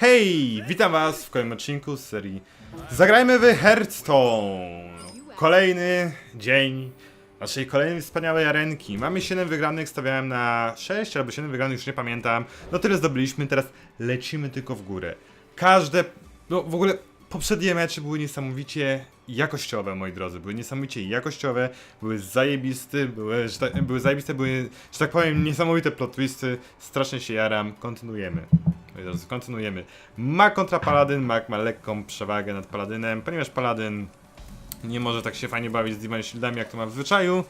Hej, witam was w kolejnym odcinku z serii Zagrajmy w Hearthstone. Kolejny dzień naszej kolejnej wspaniałej arenki. Mamy 7 wygranych, stawiałem na 6 albo 7 wygranych, już nie pamiętam. No tyle zdobyliśmy, teraz lecimy tylko w górę. Każde, no w ogóle poprzednie mecze były niesamowicie jakościowe, moi drodzy. Były niesamowicie jakościowe, były zajebiste, były, że tak, były zajebiste, były, że tak powiem, niesamowite plot twisty. Strasznie się jaram, kontynuujemy Moi drodzy, kontynuujemy. Mag kontra Paladyn. Mag ma lekką przewagę nad Paladynem, ponieważ Paladyn nie może tak się fajnie bawić z Divine Shieldami, jak to ma w zwyczaju,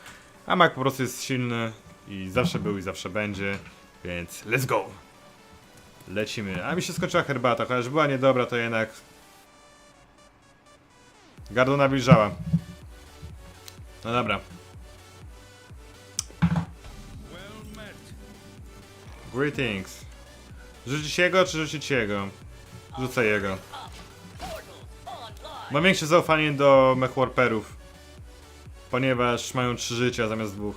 a Mag po prostu jest silny i zawsze był i zawsze będzie, więc let's go! Lecimy. A mi się skończyła herbata, chociaż była niedobra, to jednak... Gardło nabliżała. No dobra. Greetings. Rzucić jego, czy rzucić jego? Rzucę jego. Mam większe zaufanie do mechwarperów. Ponieważ mają trzy życia zamiast dwóch.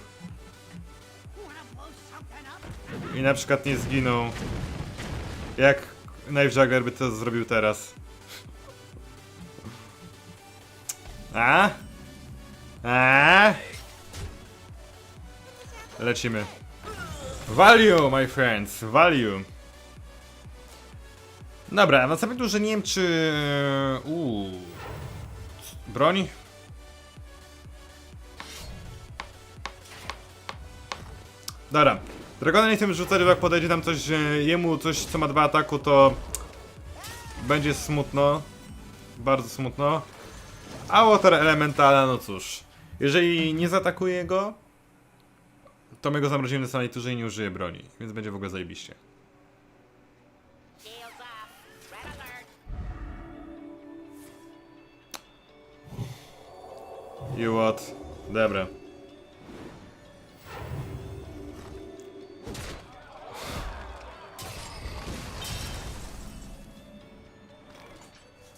I na przykład nie zginą. Jak Knife Juggler by to zrobił teraz. A? A? Lecimy. Value, my friends, value. Dobra, na samym turze nie wiem czy... Uuu... Broń? Dobra. Dragona nie chcemy rzucać, bo jak podejdzie tam coś, e, jemu coś co ma dwa ataku, to... Będzie smutno. Bardzo smutno. A Water Elementala, no cóż. Jeżeli nie zaatakuje go, to my go zamrozimy na samej turze i nie użyje broni, więc będzie w ogóle zajebiście. You what? Dobra.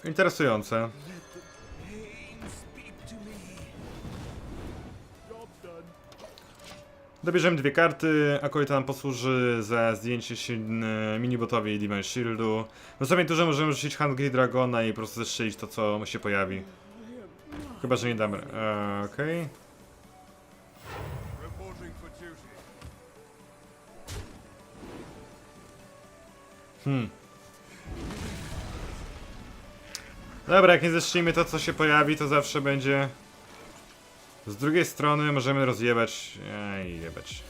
Interesujące. Dobierzemy dwie karty, a kolej nam posłuży za zdjęcie minibotowi i Divine Shieldu. Na samej turze możemy rzucić Hungry Dragona i po prostu zestrzelić to, co się pojawi. Chyba, że nie damy. Eee, Okej. Duty. Hmm. Dobra, jak nie zeszlimy to, co się pojawi, to zawsze będzie... Z drugiej strony możemy rozjebać... Ej, jebać.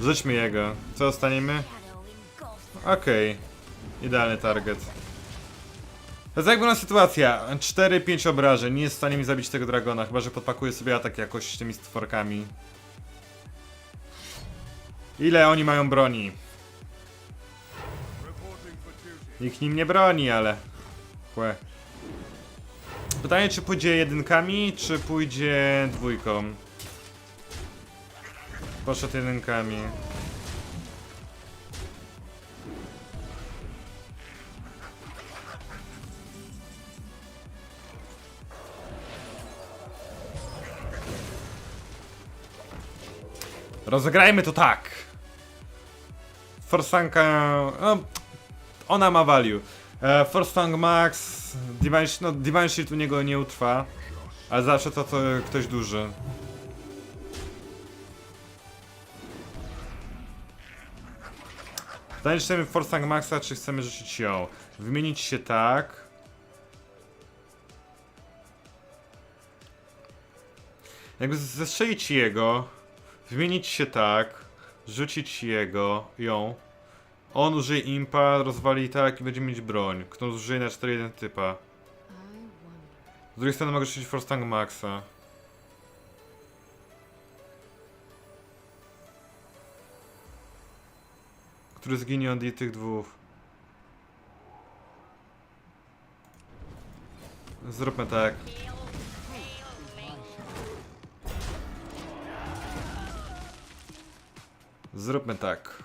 Wrzućmy jego. Co dostaniemy? Okej. Idealny target. To jest jakby na sytuacja. 4-5 obrażeń. Nie jest w stanie mi zabić tego dragona, chyba że podpakuję sobie atak jakoś tymi stworkami. Ile oni mają broni? Nikt nim nie broni, ale... Chłe. Pytanie, czy pójdzie jedynkami, czy pójdzie dwójką? Poszedł jedynkami. Rozegrajmy to tak! Forsanka... No, ona ma value. E, Force Fang Max, Divine, no, Divine Shield u niego nie utrwa, ale zawsze to, to ktoś duży. Pytanie, chcemy Force Fang Maxa, czy chcemy rzucić ją? Wymienić się tak. Jakby zestrzelić jego, wymienić się tak, rzucić jego, ją. On użyje impa, rozwali tak i będzie mieć broń. Kto użyje na 4-1 typa. Z drugiej strony mogę rzucić Force Tank Maxa. Który zginie od tych dwóch. Zróbmy tak. Zróbmy tak.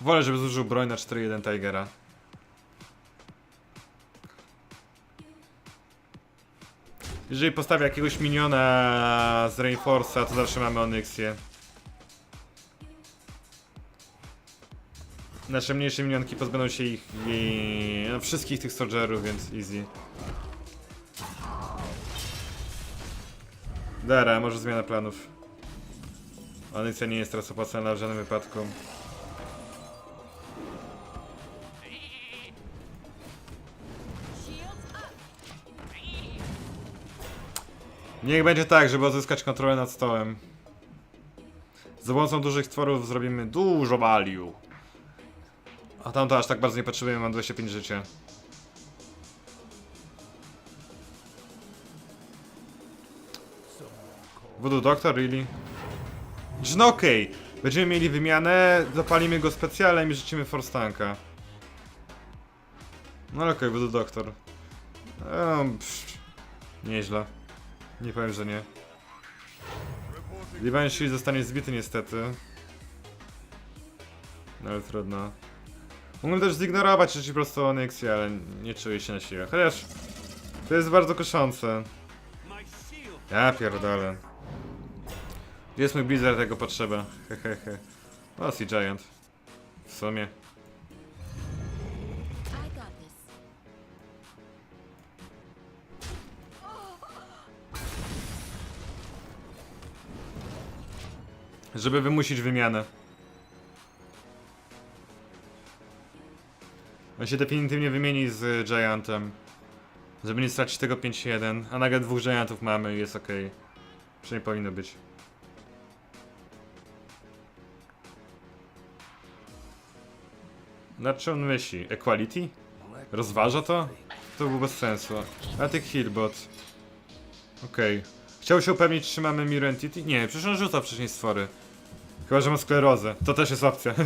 Wolę, żeby zużył broń na 4-1 Tigera. Jeżeli postawię jakiegoś miniona z Rainforce'a, to zawsze mamy Onyxię. nasze mniejsze minionki pozbędą się ich i, no, wszystkich tych soldierów, więc easy. Dara, może zmiana planów. Onycja nie jest teraz opłacalna w żadnym wypadku. Niech będzie tak, żeby odzyskać kontrolę nad stołem. Za pomocą dużych stworów zrobimy dużo value. A tamto aż tak bardzo nie potrzebujemy, mam 25 życia. Voodoo Doctor, really? No okej, będziemy mieli wymianę, zapalimy go specjalem i rzucimy Force Tanka. No okej, Voodoo Doctor. Ehm, pff, nieźle. Nie powiem, że nie. Shield zostanie zbity niestety. No ale trudno. Mógłbym też zignorować rzeczy po prostu Onyxie, ale nie czuję się na siłę. Chociaż to jest bardzo kuszące. Ja pierdolę. Jest mój Blizzard, tego potrzeba. Hehehe. O, Sea Giant. W sumie. Żeby wymusić wymianę. On się definitywnie wymieni z Giantem. Żeby nie stracić tego 5-1. A nagle dwóch Giantów mamy i jest ok. Przynajmniej powinno być. Na czym on myśli? Equality? Rozważa to? To było bez sensu. A ty Healbot. Okej. Chciał się upewnić, czy mamy Mirror Entity? Nie, przecież on rzuca wcześniej stwory. Chyba, że ma sklerozę. To też jest opcja.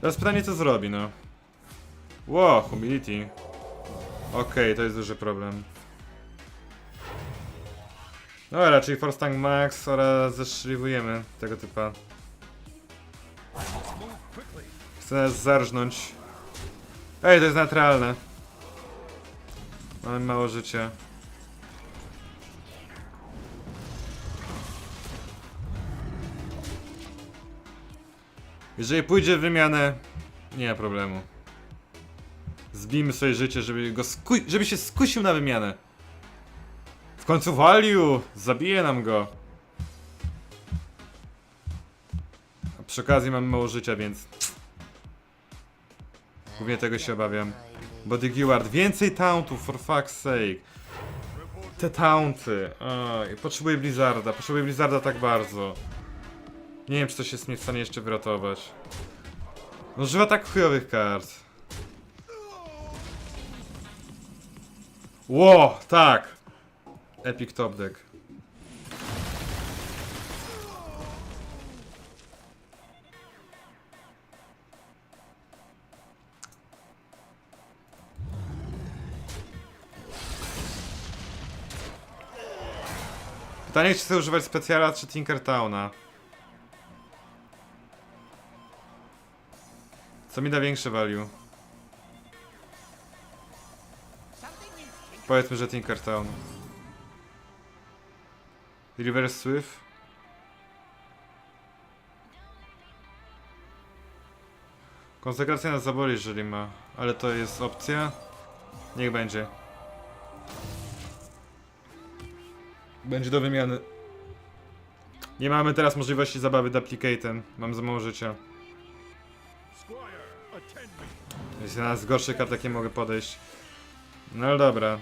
Teraz pytanie, co zrobi, no. Wow, humility. Okej, to jest duży problem. No, raczej Force Tank Max oraz zeszliwujemy tego typa. Chce nas zarżnąć. Ej, to jest naturalne. Mamy mało życia. Jeżeli pójdzie w wymianę, nie ma problemu. Zbijmy sobie życie, żeby go żeby się skusił na wymianę. Końcu value! Zabije nam go. A przy okazji mamy mało życia, więc... Głównie tego się obawiam. Body Geward, więcej tauntów, for fuck's sake. Te taunty. Oj, potrzebuję Blizzarda, potrzebuję Blizzarda tak bardzo. Nie wiem, czy coś jest mnie w stanie jeszcze wyratować. No, używa tak chujowych kart. Ło, tak! Epic top deck. Pytanie, czy chcę używać specjala czy Tinkertowna? Co mi da większe value? Powiedzmy, że Tinkertown. Reverse Swift. Konsekracja nas zaboli, jeżeli ma. Ale to jest opcja. Niech będzie. Będzie do wymiany. Nie mamy teraz możliwości zabawy duplicatem. Mam za mało życia. Jest jedna z gorszych kart, jakie mogę podejść. No dobra.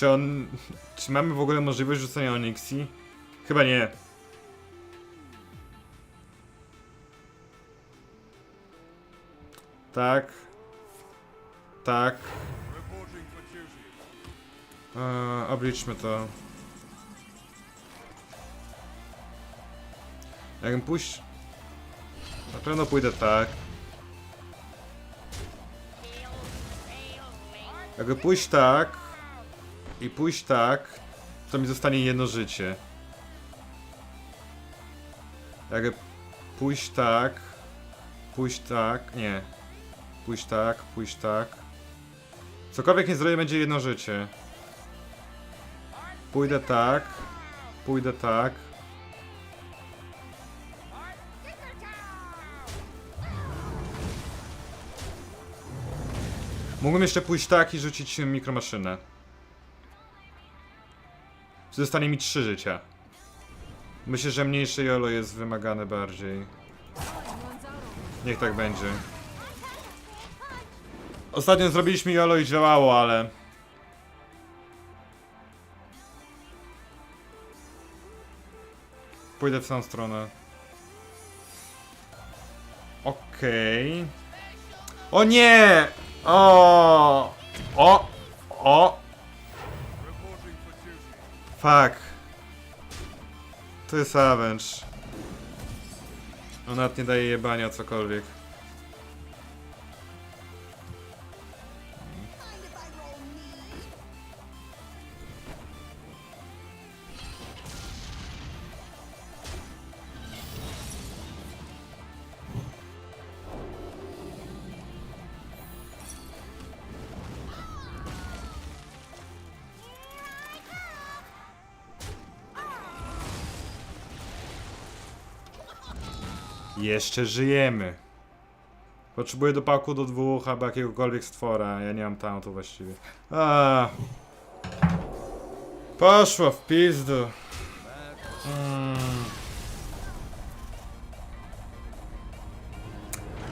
Czy on... Czy mamy w ogóle możliwość rzucenia Onyxi? Chyba nie. Tak. Tak. Eee, obliczmy to. Jakbym pójść... Na pewno pójdę tak. Jakby pójść tak i pójść tak, to mi zostanie jedno życie. Jakby pójść tak, pójść tak, nie. Pójść tak, pójść tak. Cokolwiek nie zrobię, będzie jedno życie. Pójdę tak. Pójdę tak. Mógłbym jeszcze pójść tak i rzucić mikromaszynę. Zostanie mi trzy życia. Myślę, że mniejsze jolo jest wymagane bardziej. Niech tak będzie. Ostatnio zrobiliśmy jolo i działało, ale... Pójdę w tą stronę. Okej. O nie! O! O! O! Fuck. To jest Avenge. On nie daje jebania cokolwiek. Jeszcze żyjemy. Potrzebuję dopałku do dwóch albo jakiegokolwiek stwora. Ja nie mam talentu właściwie. A. Poszło w pizdu. Mm.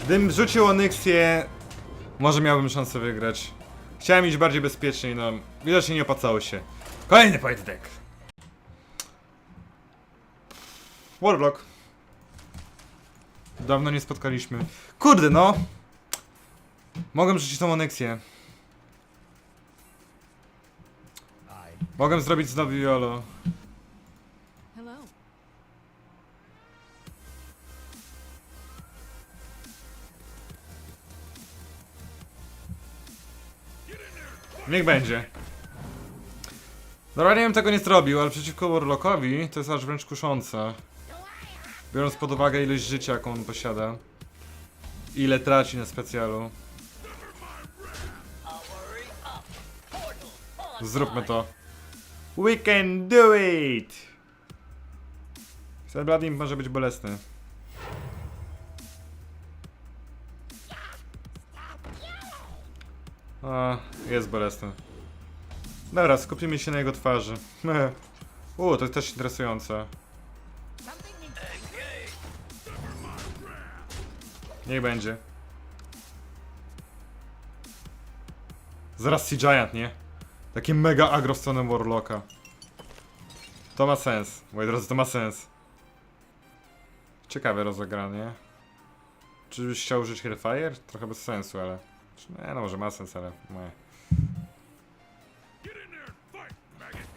Gdybym rzucił Onyxię, może miałbym szansę wygrać. Chciałem iść bardziej bezpiecznie, no widocznie nie opłacało się. Kolejny pojedynek. Warlock. Dawno nie spotkaliśmy. Kurde, no! Mogłem rzucić tą Onyxię. Mogłem zrobić znowu Yolo. Niech będzie. Normalnie bym tego nie zrobił, ale przeciwko Warlockowi to jest aż wręcz kuszące. Biorąc pod uwagę ilość życia, jaką on posiada. Ile traci na specjalu. Zróbmy to. We can do it! Imp może być bolesny. A, jest bolesny. Dobra, skupimy się na jego twarzy. U, to jest też interesujące. Niech będzie. Zaraz Sea Giant, nie? Takie mega agro w stronę Warlocka. To ma sens. Moi drodzy, to ma sens. Ciekawe rozegranie. Czy byś chciał użyć Hellfire? Trochę bez sensu, ale... Nie, no może ma sens, ale... Nie.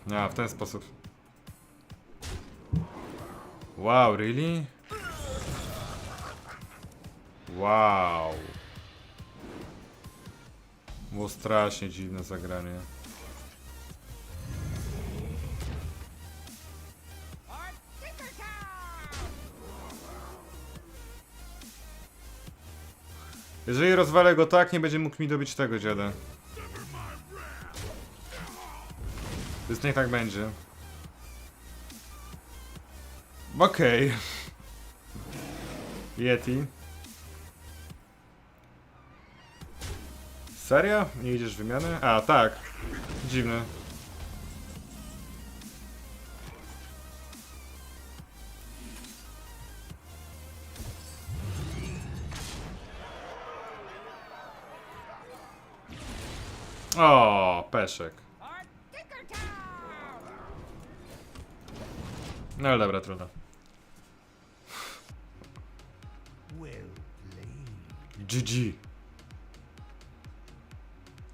Nie, w ten sposób. Wow, really? Wow. Było strasznie dziwne zagranie. Jeżeli rozwalę go tak, nie będzie mógł mi dobić tego dziada. Więc niech tak będzie. Okej. Yeti. Serio? Nie idziesz w wymianę? A, tak. Dziwne. O, peszek. No ale dobra, trudno. GG.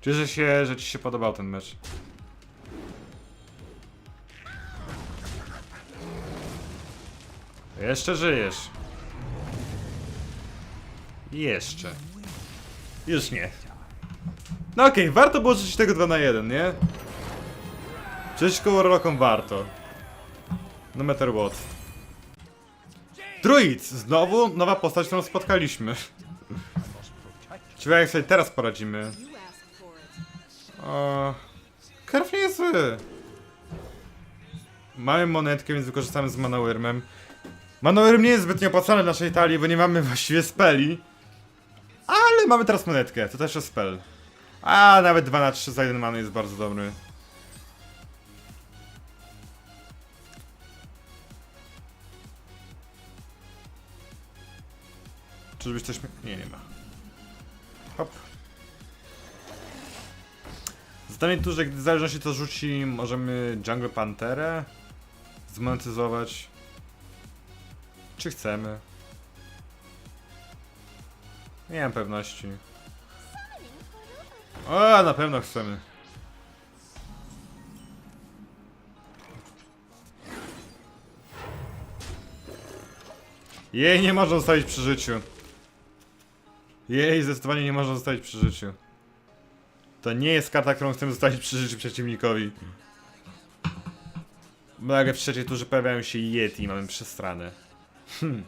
Cieszę się, że ci się podobał ten mecz. Jeszcze żyjesz. Jeszcze. Już nie. No okej, warto było rzucić tego 2 na 1, nie? Przeciwko Warlockom warto. No matter what. Druid! Znowu nowa postać, którą spotkaliśmy. Ciekawe jak sobie teraz poradzimy. O, Kerf nie jest zły. Mamy monetkę, więc wykorzystamy z Manowyrmem. Manowyrm nie jest zbytnio opłacalny w naszej talii, bo nie mamy właściwie speli. Ale mamy teraz monetkę, to też jest spell. A nawet 2 na 3 za 1 many jest bardzo dobry. Czyżbyś coś... Nie, nie ma. Hop. Zdanie tu, że gdy w zależności co rzuci, możemy Jungle Panterę zmonetyzować. Czy chcemy? Nie mam pewności. O, na pewno chcemy. Jej nie można zostawić przy życiu. Jej zdecydowanie nie można zostawić przy życiu. To nie jest karta, którą chcemy zostawić przy życiu przeciwnikowi. Nagle w trzeciej turze pojawiają się Yeti i mamy przestranę. Hmm.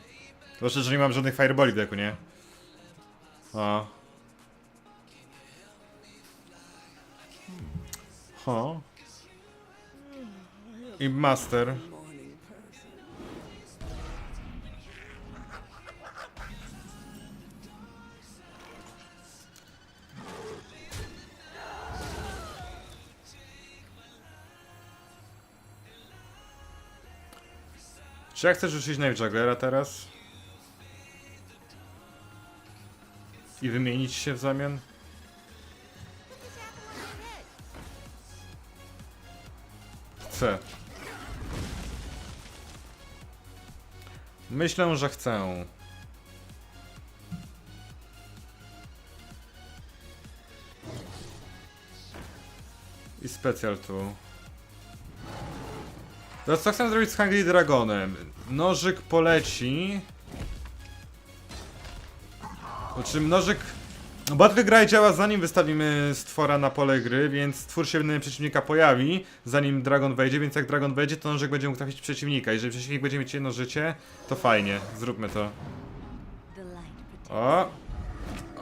Zwłaszcza, że nie mam żadnych fireboli w deku, nie? O. Ho. I Master. Czy ja chcę rzucić Knife Jugglera teraz? I wymienić się w zamian? Chcę. Myślę, że chcę. I specjal tu. Teraz co chcę zrobić z Hungry Dragonem? Nożyk poleci. Po czym nożyk... Battle Graj działa zanim wystawimy stwora na pole gry, więc stwór się przeciwnika pojawi, zanim Dragon wejdzie, więc jak Dragon wejdzie, to nożyk będzie mógł trafić przeciwnika. Jeżeli przeciwnik będzie mieć jedno życie, to fajnie. Zróbmy to. O!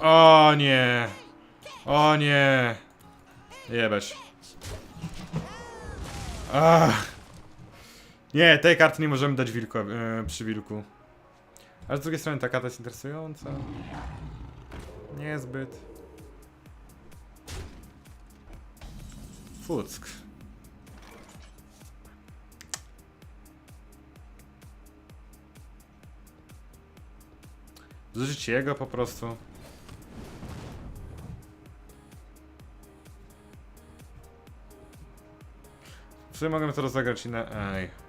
O nie! O nie! Jebać. Ach. Nie, tej karty nie możemy dać wilko, e, przy wilku. Ale z drugiej strony ta karta jest interesująca. Niezbyt. Fuck. Zużyć jego po prostu. W sumie mogę to rozegrać i na... Ej.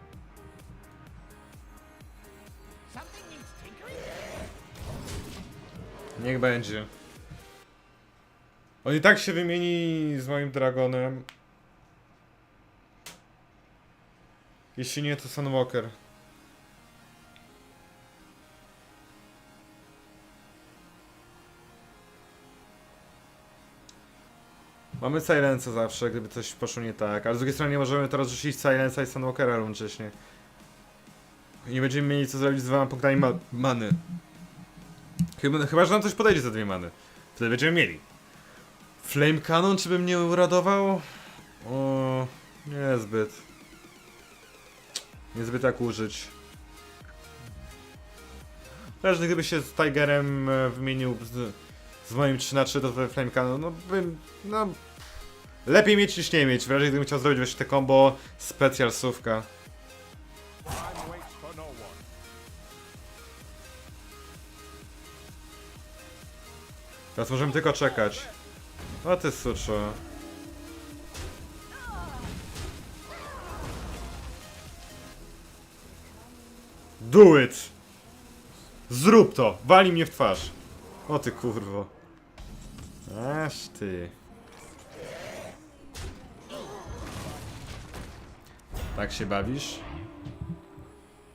Niech będzie. On i tak się wymieni z moim dragonem. Jeśli nie, to Sunwalker. Mamy Silensa zawsze, gdyby coś poszło nie tak, ale z drugiej strony nie możemy teraz rzucić Silensa i Sunwalkera równocześnie. I nie będziemy mieli co zrobić z dwoma punktami ma many. Chyba, chyba, że nam coś podejdzie za dwie many. Wtedy będziemy mieli. Flame Cannon, czy by mnie uradował? O, niezbyt. Niezbyt tak użyć. Też gdyby się z Tigerem e, wymienił z, z moim 3 na 3 to Flame Cannon, no bym, no... Lepiej mieć niż nie mieć, w razie gdybym chciał zrobić właśnie te combo specjal Teraz możemy tylko czekać. O ty suczo. Do it! Zrób to! Wali mnie w twarz! O ty kurwo. Aż ty. Tak się bawisz?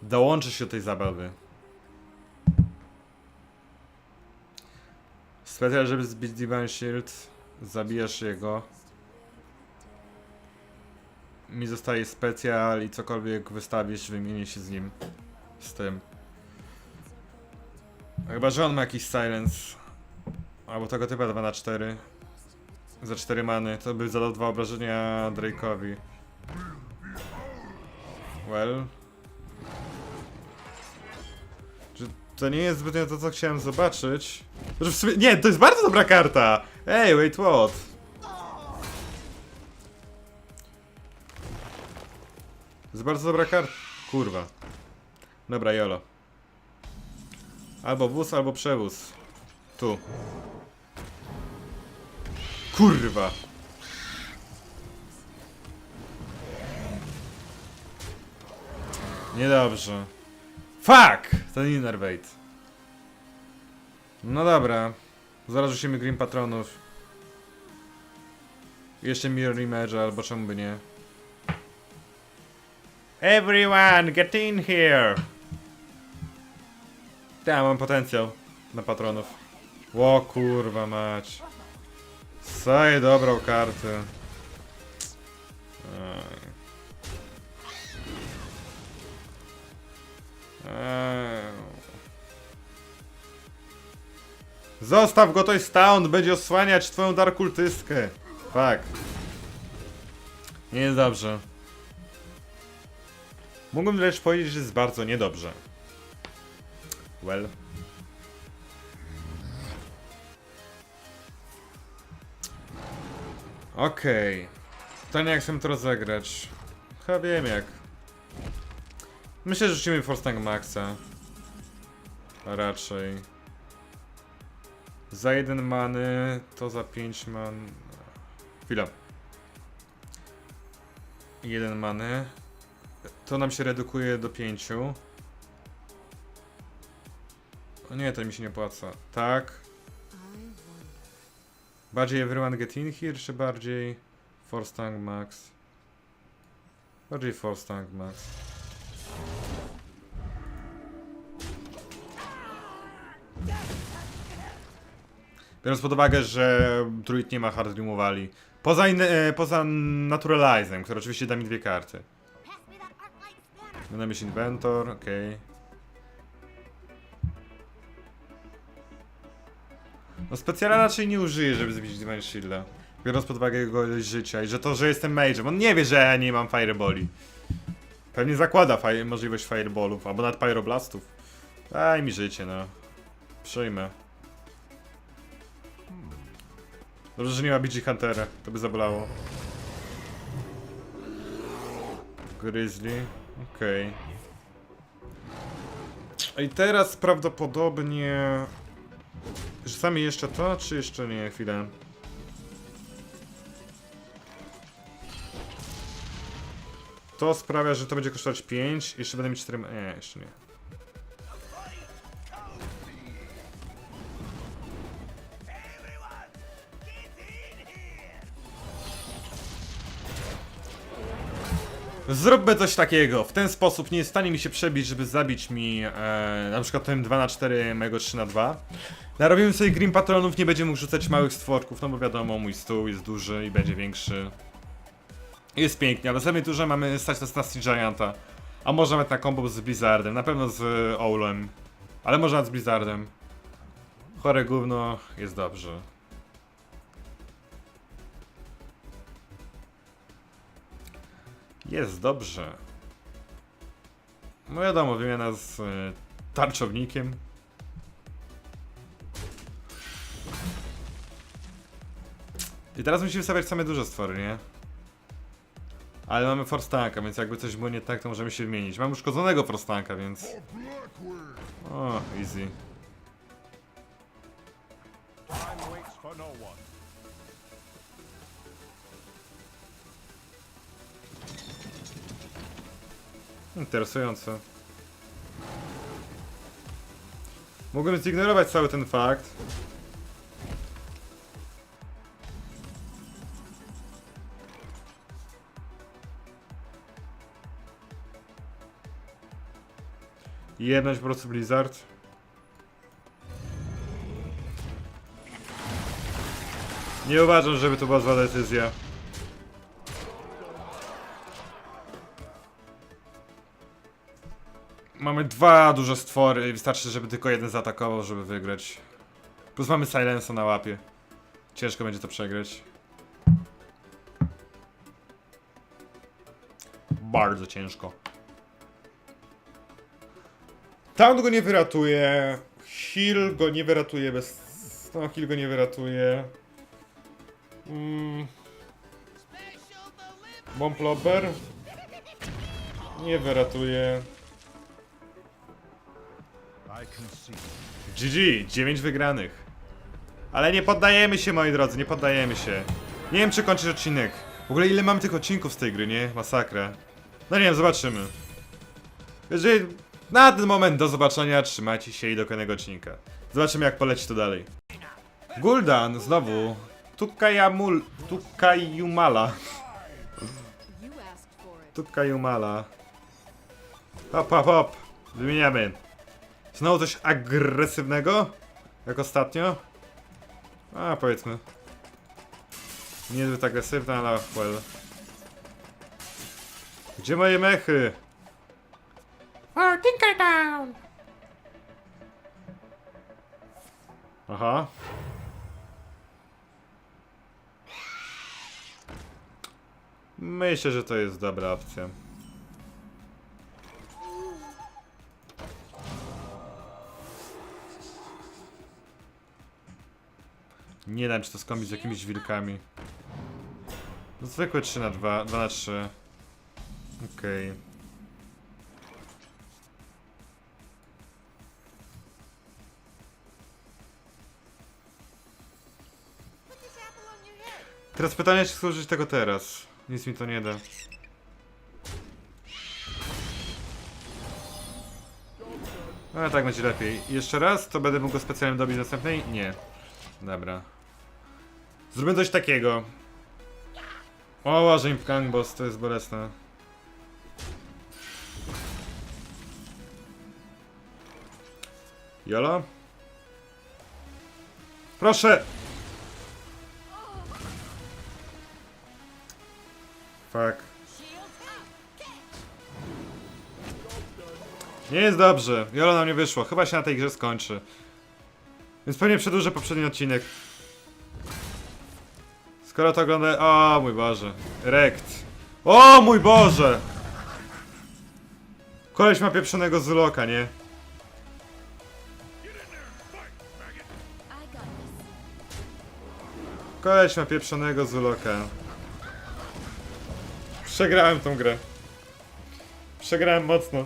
Dołączysz się do tej zabawy. Specjal, żeby zbić Divine Shield, zabijasz jego. Mi zostaje specjal i cokolwiek wystawisz, wymienię się z nim. Z tym. Chyba, że on ma jakiś silence. Albo tego typa 2 na 4 Za 4 many, to by zadał dwa obrażenia Drake'owi. Well. To nie jest zbytnio to, co chciałem zobaczyć? W sumie... Nie, to jest bardzo dobra karta! Ej, wait, what? To jest bardzo dobra karta. Kurwa. Dobra, jolo. Albo wóz, albo przewóz. Tu. Kurwa. Niedobrze. Fuck! Ten Innervate. No dobra. Zaraz rzucimy Green Patronów. Jeszcze Mirror Image, albo czemu by nie. Everyone, get in here! Ja mam potencjał na patronów. Ło kurwa mać. Saje dobrą kartę. Zostaw go, to jest Town, będzie osłaniać twoją darkultystkę. Tak. Nie jest dobrze. Mógłbym lecz powiedzieć, że jest bardzo niedobrze. Well. Okej. Pytanie jak chcę to rozegrać. Chyba wiem jak. Myślę, że rzucimy Forstang Maxa. Raczej. Za jeden many, to za 5 man... Chwila. Jeden many. To nam się redukuje do 5. O nie, to mi się nie opłaca. Tak. Bardziej Everyone Get In Here, czy bardziej Forstang Max? Bardziej Forstang Max. Biorąc pod uwagę, że Druid nie ma hard removali. Poza, in, e, poza Naturalizem, który oczywiście da mi dwie karty. Będę mieć Inventor, okej. No specjala raczej nie użyję, żeby zbić Divine Shielda. Biorąc pod uwagę jego ilość życia i że to, że jestem mage'em. On nie wie, że nie mam Fireballi. Pewnie zakłada fire, możliwość Fireballów, albo nawet Pyroblastów. Daj mi życie, no. Przyjmę. Dobrze, że nie ma BG Huntera. To by zabolało. Grizzly. Okej. I teraz prawdopodobnie... Rzucamy jeszcze to, czy jeszcze nie? Chwilę. To sprawia, że to będzie kosztować 5. Jeszcze będę mieć 4... Nie, jeszcze nie. Zróbmy coś takiego. W ten sposób nie jest w stanie mi się przebić, żeby zabić mi e, na przykład ten 2 na 4 mojego 3 na 2 Narobimy sobie Green Patronów, nie będzie mógł rzucać małych stworków, no bo wiadomo, mój stół jest duży i będzie większy. Jest pięknie, ale zamiast dużo mamy stać na Nasty Gianta. A może nawet na combo z Blizzardem, na pewno z Owlem. Ale może nawet z Blizzardem. Chore gówno, jest dobrze. Jest dobrze. No wiadomo, wymiana z y, tarczownikiem. I teraz musimy stawiać same duże stwory, nie? Ale mamy Force Tanka, więc jakby coś było nie tak, to możemy się wymienić. Mam uszkodzonego Force Tanka, więc... O, easy. Interesujące. Mogłem zignorować cały ten fakt. Jedność po prostu Blizzard. Nie uważam, żeby to była zła decyzja. Mamy dwa duże stwory i wystarczy, żeby tylko jeden zaatakował, żeby wygrać. Plus mamy Silensa na łapie. Ciężko będzie to przegrać. Bardzo ciężko. Town go nie wyratuje. Hill go nie wyratuje bez... No, Hill go nie wyratuje. Mm. Bomb Lobber? Nie wyratuje. GG, 9 wygranych. Ale nie poddajemy się, moi drodzy, nie poddajemy się. Nie wiem, czy kończysz odcinek. W ogóle ile mamy tych odcinków z tej gry, nie? Masakra. No nie wiem, zobaczymy. Jeżeli na ten moment do zobaczenia, trzymajcie się i do kolejnego odcinka. Zobaczymy, jak poleci to dalej. Guldan, znowu. Tukajamul... Tukajumala. Tukajumala. Hop, hop, hop. Wymieniamy. Znowu coś agresywnego? Jak ostatnio? A, powiedzmy. Niezbyt agresywne, ale well. Gdzie moje mechy? For Tinkertown! Aha. Myślę, że to jest dobra opcja. Nie wiem, czy to skombić z jakimiś wilkami. No, Zwykłe 3 na 2, 2 na 3. Okej. Head. Teraz pytanie, czy chcę użyć tego teraz. Nic mi to nie da. Ale tak będzie lepiej. Jeszcze raz, to będę mógł go specjalnie dobić następnej? Nie. Dobra. Zróbmy coś takiego. O, uważaj, Gangboss, to jest bolesne. Jolo? Proszę! Fuck. Nie jest dobrze. Jolo nam nie wyszło. Chyba się na tej grze skończy. Więc pewnie przedłużę poprzedni odcinek. Skoro to ogląda... O mój Boże. Rekt. O mój Boże! Koleś ma pieprzonego Zuloka, nie? Koleś ma pieprzonego Zuloka. Przegrałem tą grę. Przegrałem mocno.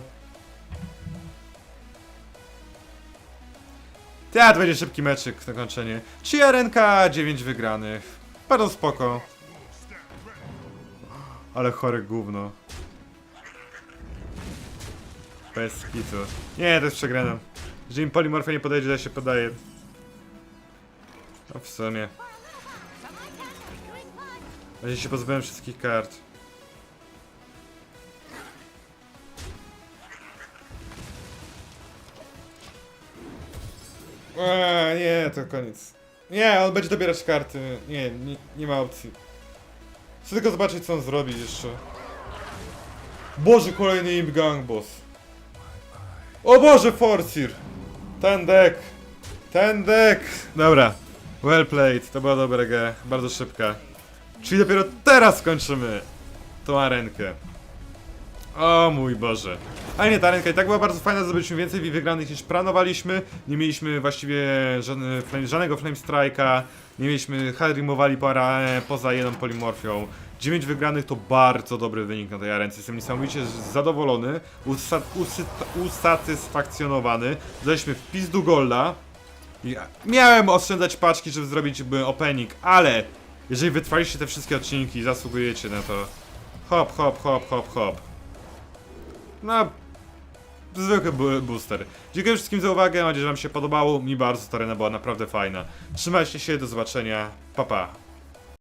To będzie szybki meczyk na kończenie. Czy RNK 9 wygranych. Bardzo spoko. Ale chore gówno. Bez kitu. Nie, to jest przegrana. Jeżeli im polimorfia nie podejdzie, to się podaje. No w sumie. Będzie się pozbyłem wszystkich kart. Eee, nie, to koniec. Nie, on będzie dobierać karty. Nie, nie, nie ma opcji. Chcę tylko zobaczyć, co on zrobi jeszcze. Boże, kolejny Imp Gang Boss. O Boże, Forcir! Ten deck! Ten deck! Dobra. Well played, to była dobra gra, bardzo szybka. Czyli dopiero teraz kończymy tą arenkę. O mój Boże. Ale nie, ta arenka i tak była bardzo fajna, zdobyliśmy więcej wygranych niż planowaliśmy. Nie mieliśmy właściwie żadnego Flame Strike'a. Nie mieliśmy, hardrimowali para, poza jedną polimorfią. 9 wygranych to bardzo dobry wynik na tej arence. Jestem niesamowicie zadowolony, usa, usy, usatysfakcjonowany. Daliśmy w pizdu golda. I miałem oszczędzać paczki, żeby zrobić opening, ale jeżeli wytrwaliście te wszystkie odcinki, zasługujecie na to. Hop, hop, hop, hop, hop. No, zwykły booster. Dziękuję wszystkim za uwagę, mam nadzieję, że wam się podobało. Mi bardzo ta arena była naprawdę fajna. Trzymajcie się, do zobaczenia. Pa, pa.